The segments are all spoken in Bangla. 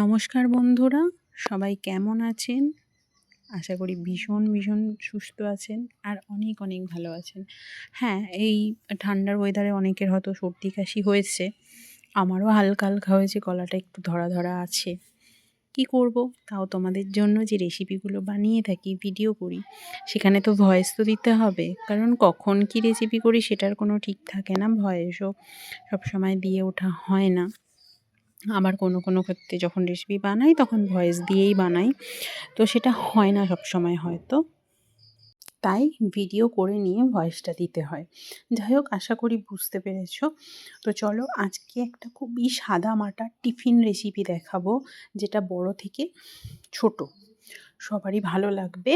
নমস্কার বন্ধুরা, সবাই কেমন আছেন? আশা করি ভীষণ ভীষণ সুস্থ আছেন আর অনেক অনেক ভালো আছেন। হ্যাঁ এই ঠান্ডার ওয়েদারে অনেকের হয়তো সর্দি কাশি হয়েছে, আমারও হালকা হালকা হয়েছে, গলাটা একটু ধরা ধরা আছে। কি করব? তাও তোমাদের জন্য যে রেসিপিগুলো বানিয়ে থাকি ভিডিও করি, সেখানে তো ভয়েস তো দিতে হবে, কারণ কখন কি রেসিপি করি সেটার কোনো ঠিক থাকে না, ভয়েসও সবসময় দিয়ে ওঠা হয় না। আবার কোনো কোনো ক্ষেত্রে যখন রেসিপি বানাই, তখন ভয়েস দিয়েই বানাই। তো সেটা হয় না সব সময় হয়তো। তাই ভিডিও করে নিয়ে ভয়েসটা দিতে হয়। যাই হোক, আশা করি বুঝতে পেরেছ। তো চলো, আজকে একটা খুবই সাদা মাটা টিফিন রেসিপি দেখাবো, যেটা বড় থেকে ছোট। সবারই ভালো লাগবে।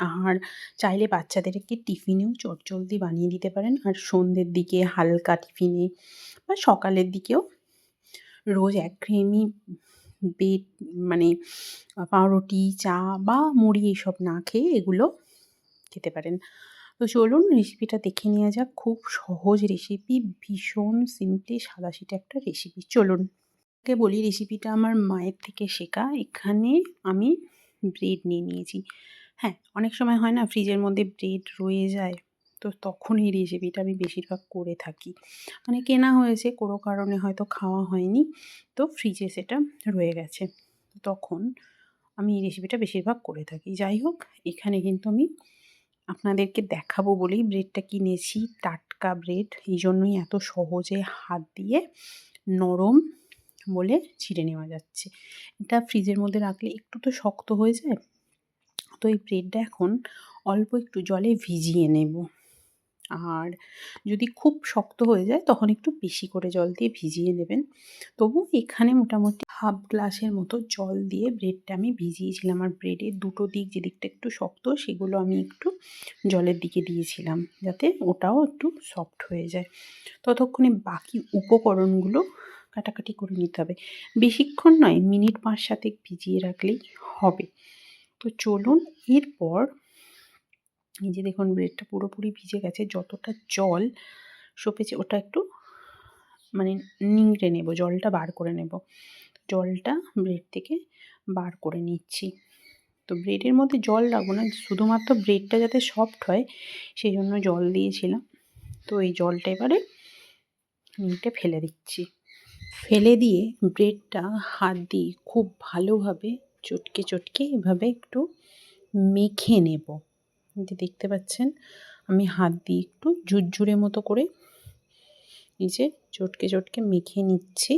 আর চাইলে বাচ্চাদেরকে টিফিনেও চটজলদি বানিয়ে দিতে পারেন। আর সন্ধ্যের দিকে হালকা টিফিনে বা সকালের দিকেও রোজ একঘেয়েমি বেড মানে পাউরুটি, চা বা মুড়ি এইসব না খেয়ে এগুলো খেতে পারেন। তো চলুন রেসিপিটা দেখে নেওয়া যাক। খুব সহজ রেসিপি ভীষণ সিম্পলি সাদাসিটে একটা রেসিপি চলুন। কে বলি রেসিপিটা আমার মায়ের থেকে শেখা। এখানে আমি ব্রেড নিয়ে নিয়েছি। হ্যাঁ অনেক সময় হয় না ফ্রিজের মধ্যে ব্রেড রয়ে যায়। তো তখন এই রেসিপিটা আমি বেশিরভাগ করে থাকি। মানে কেনা হয়েছে, কোনো কারণে হয়তো খাওয়া হয়নি, তো ফ্রিজে সেটা রয়ে গেছে। তখন আমি এই রেসিপিটা বেশিরভাগ করে থাকি। যাই হোক, এখানে কিন্তু আমি আপনাদেরকে দেখাবো বলেই ব্রেডটা কিনেছি। টাটকা ব্রেড এই জন্যই এত সহজে হাত দিয়ে নরম বলে ছিঁড়ে নেওয়া যাচ্ছে। এটা ফ্রিজের মধ্যে রাখলে একটু তো শক্ত হয়ে যায়। তো এই ব্রেডটা এখন অল্প একটু জলে ভিজিয়ে নেব। আর যদি খুব শক্ত হয়ে যায়, তখন একটু বেশি করে জল দিয়ে ভিজিয়ে নেবেন। তবু এখানে মোটামুটি হাফ গ্লাসের মতো জল দিয়ে ব্রেডটা আমি ভিজিয়েছিলাম। আর ব্রেডের দুটো দিক যে দিকটা একটু শক্ত, সেগুলো আমি একটু জলের দিকে দিয়েছিলাম, যাতে ওটাও একটু সফট হয়ে যায়। ততক্ষণে বাকি উপকরণগুলো কাটাকাটি করে নিতে হবে। বেশিক্ষণ নয়, মিনিট পাঁচ সাথে ভিজিয়ে রাখলেই হবে। তো চলুন, এরপর এই যে দেখুন, ব্রেডটা পুরোপুরি ভিজে গেছে, যতটা জল সপেছে ওটা একটু মানে নিংড়ে নেব, জলটা বার করে নেব। জলটা ব্রেড থেকে বার করে নিচ্ছি। তো ব্রেডের মধ্যে জল লাগবো না, শুধুমাত্র ব্রেডটা যাতে সফট হয়, সেই জন্য জল দিয়েছিলাম। তো এই জলটা এবারে নিংটে ফেলে দিচ্ছি। ফেলে দিয়ে ব্রেডটা হাত দিয়ে খুব ভালোভাবে চটকে চটকে এভাবে একটু মেখে নেব। যে দেখতে পাচ্ছেন, আমি হাত দিয়ে একটু ঝুরঝুরে মতো করে নিচে চটকে চটকে মেখে নিচ্ছি।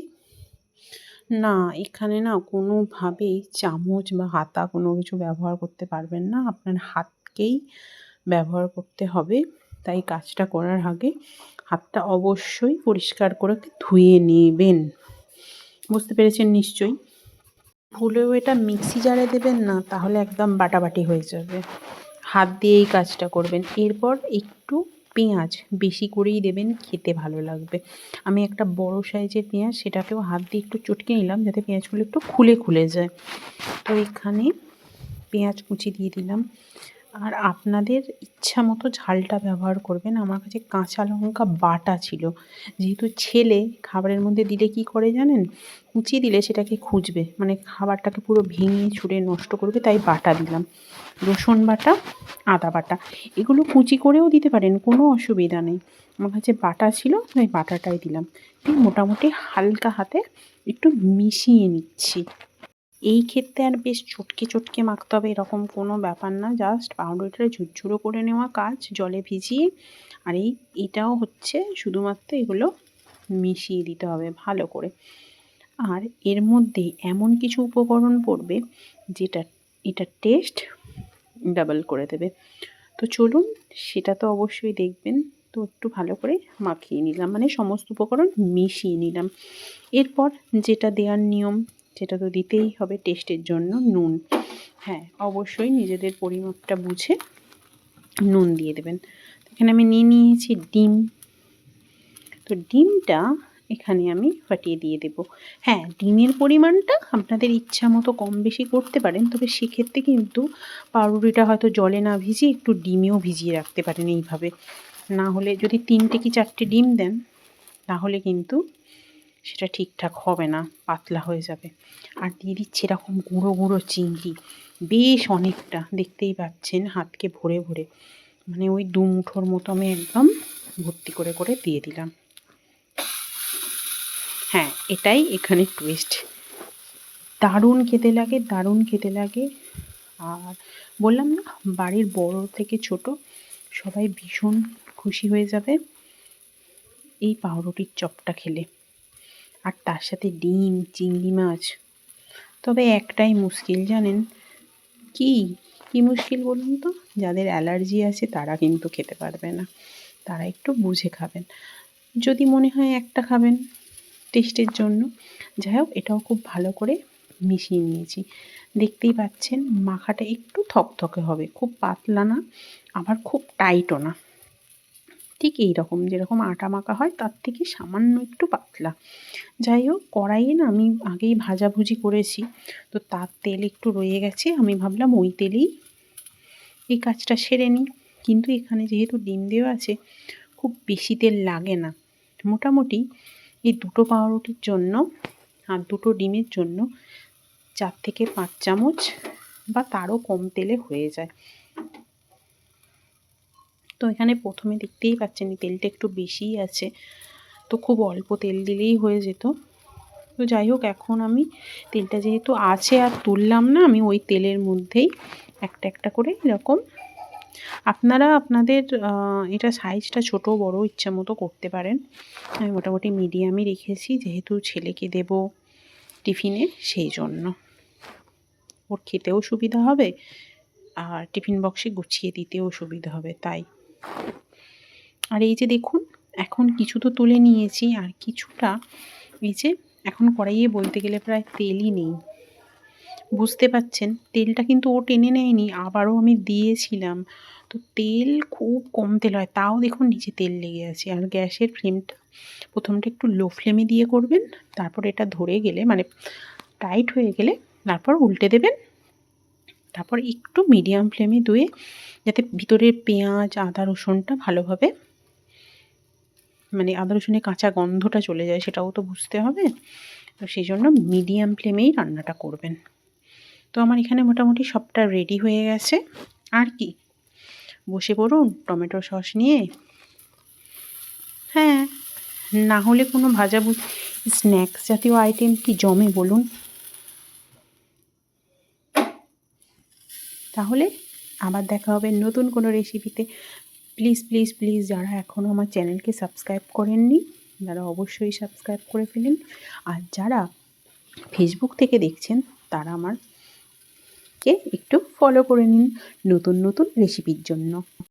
না, এখানে না কোনোভাবেই চামচ বা হাতা কোনো কিছু ব্যবহার করতে পারবেন না। আপনার হাতকেই ব্যবহার করতে হবে। তাই কাজটা করার আগে হাতটা অবশ্যই পরিষ্কার করে ধুয়ে নেবেন। বুঝতে পেরেছেন নিশ্চয়ই? ভুলেও এটা মিক্সি জারে দেবেন না, তাহলে একদম বাটাবাটি হয়ে যাবে। হাত দিয়ে এই কাজটা করবেন। এরপর একটু পেঁয়াজ বেশি করেই দেবেন, খেতে ভালো লাগবে। আমি একটা বড় সাইজের পেঁয়াজ সেটাকেও হাত দিয়ে একটু চটকে নিলাম যাতে পেঁয়াজগুলো একটু খুলে খুলে যায়। তো এখানে পেঁয়াজ কুচি দিয়ে দিলাম। আর আপনাদের ইচ্ছা মতো ঝালটা ব্যবহার করবেন। আমার কাছে কাঁচা লঙ্কা বাটা ছিল। যেহেতু ছেলে, খাবারের মধ্যে দিলে কি করে জানেন? কুচি দিলে সেটাকে খুঁজবে। মানে খাবারটাকে পুরো ভেঙে ছুঁড়ে নষ্ট করবে, তাই বাটা দিলাম। রসুন বাটা, আদা বাটা, এগুলো কুচি করেও দিতে পারেন, কোনো অসুবিধা নেই। আমার কাছে বাটা ছিল, তাই বাটাটাই দিলাম। মোটামুটি হালকা হাতে একটু মিশিয়ে নিচ্ছি। এই ক্ষেত্রে আর বেশ চটকে চটকে মাখতে হবে, এরকম কোনো ব্যাপার না। জাস্ট পাউডারটা ঝুরঝুরো করে নেওয়া কাজ, জলে ভিজিয়ে। আর এই, এটাও হচ্ছে শুধুমাত্র এগুলো মিশিয়ে দিতে হবে ভালো করে। আর এর মধ্যে এমন কিছু উপকরণ পড়বে, যেটা, এটা টেস্ট ডাবল করে দেবে। তো চলুন, সেটা তো অবশ্যই দেখবেন। তো একটু ভালো করে মাখিয়ে নিলাম। মানে সমস্ত উপকরণ মিশিয়ে নিলাম। এরপর যেটা দেওয়ার নিয়ম সেটা তো দিতেই হবে টেস্টের জন্য নুন। হ্যাঁ অবশ্যই নিজেদের পরিমাপটা বুঝে নুন দিয়ে দেবেন। এখানে আমি নিয়ে নিয়েছি ডিম। তো ডিমটা এখানে আমি ফাটিয়ে দিয়ে দেব। হ্যাঁ ডিমের পরিমাণটা আপনাদের ইচ্ছা মতো কম বেশি করতে পারেন, তবে সেক্ষেত্রে কিন্তু পাউরুটিটা হয়তো জলে না ভিজিয়ে একটু ডিমেও ভিজিয়ে রাখতে পারেন এইভাবে। না হলে যদি তিনটে কি চারটে ডিম দেন, তাহলে কিন্তু সেটা ঠিকঠাক হবে না, পাতলা হয়ে যাবে। আর দিয়ে দিচ্ছি এরকম গুঁড়ো গুঁড়ো চিংড়ি, বেশ অনেকটা, দেখতেই পাচ্ছেন হাতকে ভরে ভরে। মানে ওই দু মুঠোর মতো আমি একদম ভর্তি করে করে দিয়ে দিলাম। হ্যাঁ এটাই এখানে টুইস্ট দারুণ খেতে লাগে, দারুণ খেতে লাগে। আর বললাম না, বাড়ির বড় থেকে ছোট, সবাই ভীষণ খুশি হয়ে যাবে এই পাউরুটির চপটা খেলে। আর তার সাথে ডিম, চিংড়ি মাছ। তবে একটাই মুশকিল জানেন? কি? কী মুশকিল বলুন তো? যাদের অ্যালার্জি আছে তারা কিন্তু খেতে পারবে না। তারা একটু বুঝে খাবেন। যদি মনে হয় একটা খাবেন টেস্টের জন্য। যাই হোক, এটাও খুব ভালো করে মিশিয়ে নিয়েছি। দেখতেই পাচ্ছেন, মাখাটা একটু থকথকে হবে। খুব পাতলা না, আবার খুব টাইটও না। ঠিক এই রকম যেরকম আটা মাখা হয়, তার থেকে সামান্য একটু পাতলা। যাই হোক, কড়াইয়ে না আমি আগেই ভাজাভুজি করেছি, তো তার তেল একটু রয়ে গেছে, আমি ভাবলাম ওই তেলেই এই কাজটা সেরে নিই। কিন্তু এখানে যেহেতু ডিম দেওয়া আছে, খুব বেশি তেল লাগে না। মোটামুটি এই দুটো পাউরুটির জন্য আর দুটো ডিমের জন্য চার থেকে পাঁচ চামচ বা তারও কম তেলে হয়ে যায়। তো এখানে প্রথমে দেখতেই পাচ্ছেন তেলটা একটু বেশিই আছে। তো খুব অল্প তেল দিলেই হয়ে যেত। তো যাই হোক, এখন আমি তেলটা যেহেতু আছে আর তুললাম না, আমি ওই তেলের মধ্যেই একটা একটা করে এরকম আপনারা আপনাদের এটা সাইজটা ছোট, বড় ইচ্ছা মতো করতে পারেন। আমি মোটামুটি মিডিয়ামই রেখেছি, যেহেতু ছেলেকে দেব টিফিনে সেই জন্য। ওর খেতেও সুবিধা হবে, আর টিফিন বক্সে গুছিয়ে দিতেও সুবিধা হবে, তাই। আর এই যে দেখুন, এখন কিছু তো তুলে নিয়েছি আর কিছুটা এই যে এখন কড়াইয়ে বলতে গেলে প্রায় তেলই নেই। বুঝতে পাচ্ছেন, তেলটা কিন্তু ও টেনে নেয়নি, আবারও আমি দিয়েছিলাম। তো তেল খুব কম তেল হয়, তাও দেখুন নিচে তেল লেগে আছে। আর গ্যাসের ফ্লেমটা প্রথমটা একটু লো ফ্লেমে দিয়ে করবেন, তারপর এটা ধরে গেলে মানে টাইট হয়ে গেলে তারপর উল্টে দেবেন। তারপর একটু মিডিয়াম ফ্লেমে ধুয়ে যাতে ভিতরের পেঁয়াজ, আদা, রসুনটা ভালোভাবে মানে আদা, রসুনের কাঁচা গন্ধটা চলে যায়, সেটাও তো বুঝতে হবে। তো সেই জন্য মিডিয়াম ফ্লেমেই রান্নাটা করবেন। তো আমার এখানে মোটামুটি সবটা রেডি হয়ে গেছে। আর কি? বসে পড়ুন, টমেটো সস নিয়ে। হ্যাঁ না হলে কোনো ভাজা স্ন্যাক্স জাতীয় আইটেম কি জমে বলুন? তাহলে আবার দেখা হবে নতুন কোনো রেসিপিতে প্লিজ প্লিজ প্লিজ যারা এখনও আমার চ্যানেলকে সাবস্ক্রাইব করেননি, তারা অবশ্যই সাবস্ক্রাইব করে ফেলেন। আর যারা ফেসবুক থেকে দেখছেন, তারা আমার কে একটু ফলো করে নিন নতুন নতুন রেসিপির জন্য।